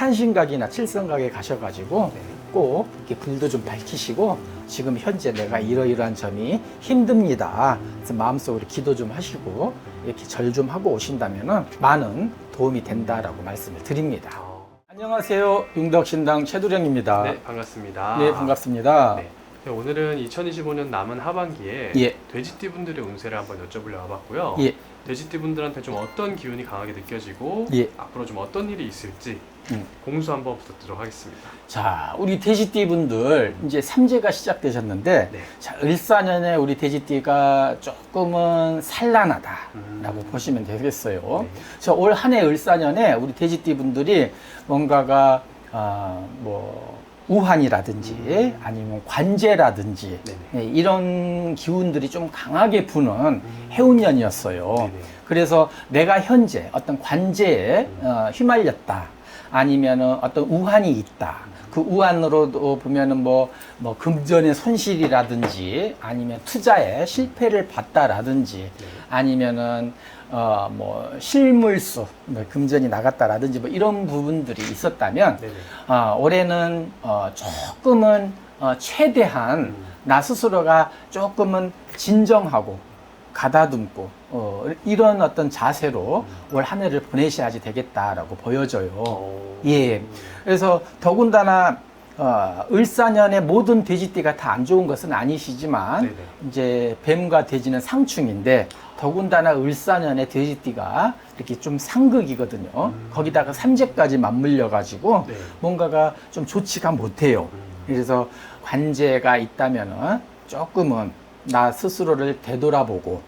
산신각이나 칠성각에 가셔가지고 네. 꼭 이렇게 불도 좀 밝히시고 지금 현재 내가 이러이러한 점이 힘듭니다. 그래서 마음속으로 기도 좀 하시고 이렇게 절 좀 하고 오신다면은 많은 도움이 된다라고 말씀을 드립니다. 어, 안녕하세요. 용덕신당 최두령입니다. 네, 반갑습니다. 네, 반갑습니다. 네. 네, 오늘은 2025년 남은 하반기에 예. 돼지띠 분들의 운세를 한번 여쭤보려 와봤고요. 예. 돼지띠 분들한테 좀 어떤 기운이 강하게 느껴지고 예. 앞으로 좀 어떤 일이 있을지 음. 공수 한번 부탁드리도록 하겠습니다. 자, 우리 돼지띠 분들 이제 삼재가 시작되셨는데 네. 자, 을사년에 우리 돼지띠가 조금은 산란하다라고 음. 보시면 되겠어요. 네. 자, 올 한해 을사년에 우리 돼지띠 분들이 뭔가가 아, 뭐 우환이라든지 음. 아니면 관제라든지 네네. 네, 이런 기운들이 좀 강하게 부는 음. 해운년이었어요. 네네. 그래서 내가 현재 어떤 관제에 어, 휘말렸다. 아니면은 어떤 우환이 있다. 그 우환으로도 보면은 뭐, 뭐 금전의 손실이라든지 아니면 투자에 실패를 봤다라든지 네. 아니면은 어, 뭐 실물수, 뭐 금전이 나갔다라든지 뭐 이런 부분들이 있었다면. 어, 올해는 어, 조금은 어, 최대한 음. 나 스스로가 조금은 진정하고 가다듬고 어, 이런 어떤 자세로 올한 해를 보내셔야지 되겠다라고 보여져요. 어. 예. 그래서 더군다나 어, 을사년의 모든 돼지띠가 다 안 좋은 것은 아니시지만 네네. 이제 뱀과 돼지는 상충인데 더군다나 을사년의 돼지띠가 이렇게 좀 상극이거든요. 음. 거기다가 삼재까지 맞물려 가지고 네. 뭔가가 좀 좋지가 못해요. 음. 그래서 관제가 있다면은 조금은 나 스스로를 되돌아보고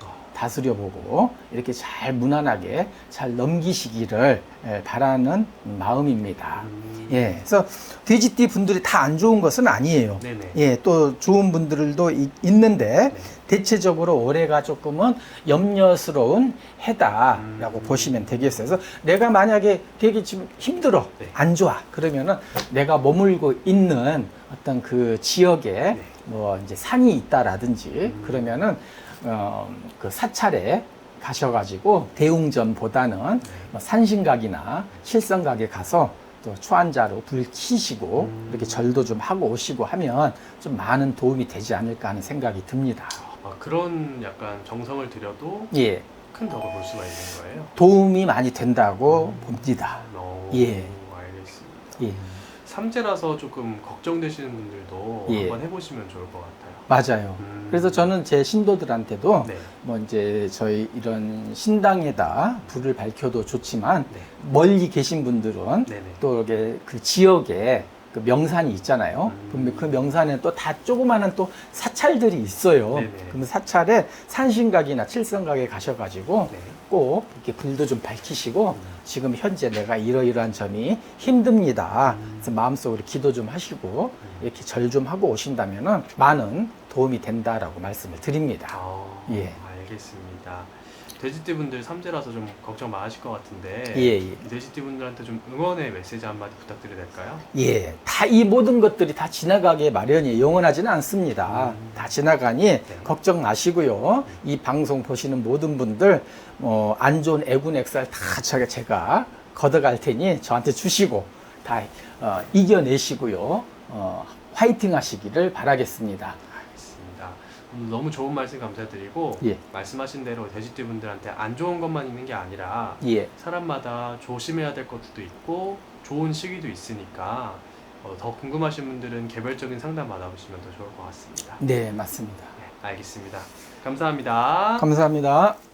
다스려보고 이렇게 잘 무난하게 잘 넘기시기를 예, 바라는 마음입니다. 음. 예, 그래서 돼지띠 분들이 다 안 좋은 것은 아니에요. 네네. 예, 또 좋은 분들도 이- 있는데 네. 대체적으로 올해가 조금은 염려스러운 해다라고 음. 보시면 되겠어요. 그래서 내가 만약에 되게 지금 힘들어, 네. 안 좋아, 그러면은 내가 머물고 있는 어떤 그 지역에 뭐 이제 산이 있다라든지 음. 그러면은 어, 그 사찰에 가셔가지고 대웅전보다는 뭐 산신각이나 실성각에 가서 또 초한자로 불 켜시고 음. 이렇게 절도 좀 하고 오시고 하면 좀 많은 도움이 되지 않을까 하는 생각이 듭니다. 아, 그런 약간 정성을 들여도 예, 큰 덕을 볼 수가 있는 거예요. 도움이 많이 된다고 봅니다. 어, 예. 알겠습니다. 예, 삼재라서 조금 걱정되시는 분들도 예. 한번 해보시면 좋을 것 같아요. 맞아요. 음. 그래서 저는 제 신도들한테도 네. 뭐 이제 저희 이런 신당에다 불을 밝혀도 좋지만 네. 멀리 계신 분들은 네네. 또 이렇게 그 지역에 그 명산이 있잖아요. 음. 그 명산에 또 다 조그마한 또 사찰들이 있어요. 네네. 그러면 사찰에 산신각이나 칠성각에 가셔가지고 네. 꼭 이렇게 불도 좀 밝히시고 지금 현재 내가 이러이러한 점이 힘듭니다. 그래서 마음속으로 기도 좀 하시고 이렇게 절 좀 하고 오신다면은 많은 도움이 된다라고 말씀을 드립니다. 아, 예. 알겠습니다. 돼지띠 분들 삼재라서 좀 걱정 많으실 것 같은데 예, 예. 이 돼지띠 분들한테 좀 응원의 메시지 한마디 부탁드려도 될까요? 예, 다 이 모든 것들이 다 지나가게 마련이에요. 영원하지는 않습니다. 음. 다 지나가니 걱정 마시고요. 이 방송 보시는 모든 분들 어, 안 좋은 애군 액살 다 제가, 제가 걷어갈 테니 저한테 주시고 다 어, 이겨내시고요. 어, 화이팅 하시기를 바라겠습니다. 너무 좋은 말씀 감사드리고 예. 말씀하신 대로 돼지띠 분들한테 안 좋은 것만 있는 게 아니라 예, 사람마다 조심해야 될 것도 있고 좋은 시기도 있으니까 어, 더 궁금하신 분들은 개별적인 상담 받아보시면 더 좋을 것 같습니다. 네, 맞습니다. 네, 알겠습니다. 감사합니다. 감사합니다.